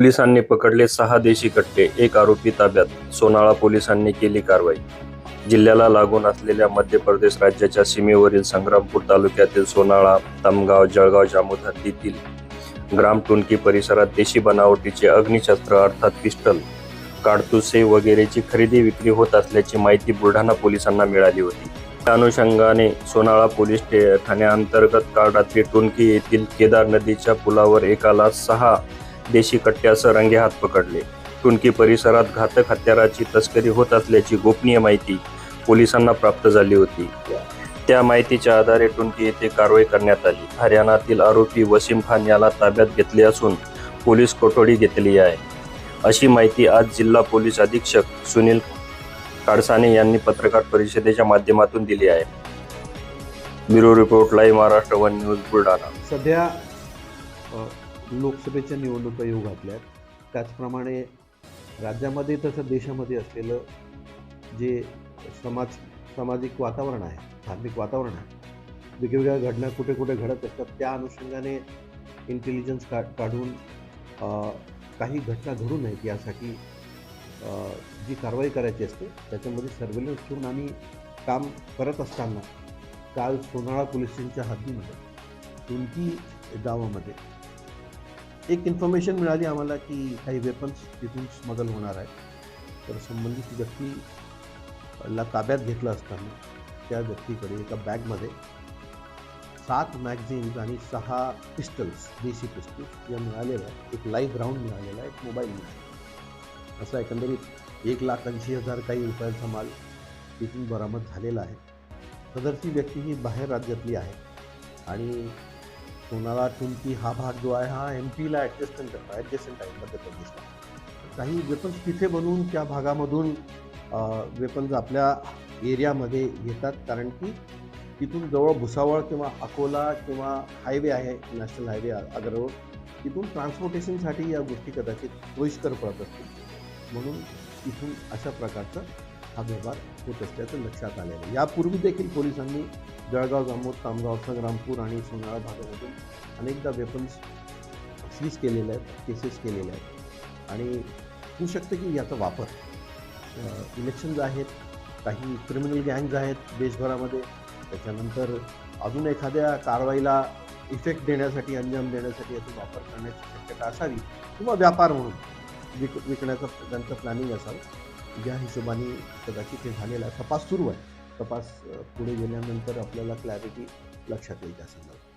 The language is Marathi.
पोलिसांनी पकडले सहा देशी कट्टे एक आरोपी ताब्यात सोनाळा पोलिसांनी केली कारवाई. जिल्ह्याला लागून असलेल्या मध्य प्रदेश राज्याच्या सीमेवरील संग्रामपूर तालुक्यातील सोनाळा तमगाव जळगाव जामोद हद्दीतील ग्राम टुनकी परिसरात देशी बनावटीचे अग्निशस्त्र अर्थात पिस्टल काडतुसे वगैरेची खरेदी विक्री होत असल्याची माहिती बुलढाणा पोलिसांना मिळाली होती. त्या अनुषंगाने सोनाळा पोलीस ठाण्याअंतर्गत काल रात्री टुनकी येथील केदार नदीच्या पुलावर एकाला सहा देशी कट्ट्यासह रंगेहात पकडले. टुणकी परिसरात घातक हत्याराची तस्करी होत असल्याची गोपनीय माहिती पोलिसांना प्राप्त झाली होती. त्या माहितीच्या आधारे टुनकी येथे कारवाई करण्यात आली. हरियाणातील आरोपी वसीम खान याला ताब्यात घेतले असून पोलीस कोठडी घेतली आहे. अशी माहिती आज जिल्हा पोलीस अधीक्षक सुनील काडसाने यांनी पत्रकार परिषदेच्या माध्यमातून दिली आहे. Bureau report live Maharashtra one news Buldhana. सध्या लोकसभेच्या निवडणुका येऊ घातल्या आहेत त्याचप्रमाणे राज्यामध्ये तसं देशामध्ये असलेलं जे समाज सामाजिक वातावरण आहे धार्मिक वातावरण आहे वेगवेगळ्या घटना कुठे कुठे घडत असतात त्या अनुषंगाने इंटेलिजन्स का काढून काही घटना घडू नयेत यासाठी जी कारवाई करायची असते त्याच्यामध्ये सर्वेलन्स ठेवून आम्ही काम करत असताना काल सोनाळा पोलीस स्टेशनच्या हद्दीमध्ये तुमकी गावामध्ये एक इन्फॉर्मेशन मिळाली आम्हाला की काही वेपन्स तिथून स्मगल होणार आहे तर संबंधित व्यक्तीला ताब्यात घेतलं असताना त्या व्यक्तीकडे एका बॅगमध्ये सात मॅगझिन्स आणि सहा पिस्टल्स देशी पिस्टल्स या मिळालेल्या एक लाईव्ह राऊंड मिळालेला एक मोबाईल मिळाला असा एकंदरीत एक लाख ऐंशी हजार काही रुपयांचा माल तिथून बरामद झालेला आहे. सदरची व्यक्ती ही बाहेर राज्यातली आहे आणि सोनाळा टुंकी हा भाग जो आहे हा एम पीला ॲडजस्टंट ॲडजस्टंट आहे मध्य प्रदेशला. काही वेपन्स तिथे बनवून त्या भागामधून वेपन्स आपल्या एरियामध्ये येतात. कारण की तिथून जवळ भुसावळ किंवा अकोला किंवा हायवे आहे नॅशनल हायवे अग्रवड तिथून ट्रान्सपोर्टेशनसाठी या गोष्टी कदाचित सोयीस्कर पडत असतील. म्हणून तिथून अशा प्रकारचं हा व्यवहार होत असल्याचं लक्षात आलेलं आहे. यापूर्वी देखील पोलिसांनी जळगाव जामोद तामगाव संग्रामपूर आणि सोनाळा भागामधून अनेकदा वेपन्स सीज केलेले आहेत केसेस केलेले आहेत. आणि होऊ शकतं की याचा वापर इलेक्शन्स आहेत काही क्रिमिनल गँग्ज आहेत देशभरामध्ये. त्याच्यानंतर अजून एखाद्या कारवाईला इफेक्ट देण्यासाठी अंजाम देण्यासाठी याचा वापर करण्याची शक्यता असावी किंवा व्यापार म्हणून विक विकण्याचं त्यांचं प्लॅनिंग असावं. ज्या हिशोबाने कदाचित हे झालेला तपास सुरू आहे. तपास पुढे गेल्यानंतर आपल्याला क्लॅरिटी लक्षात येईल त्या संदर्भात.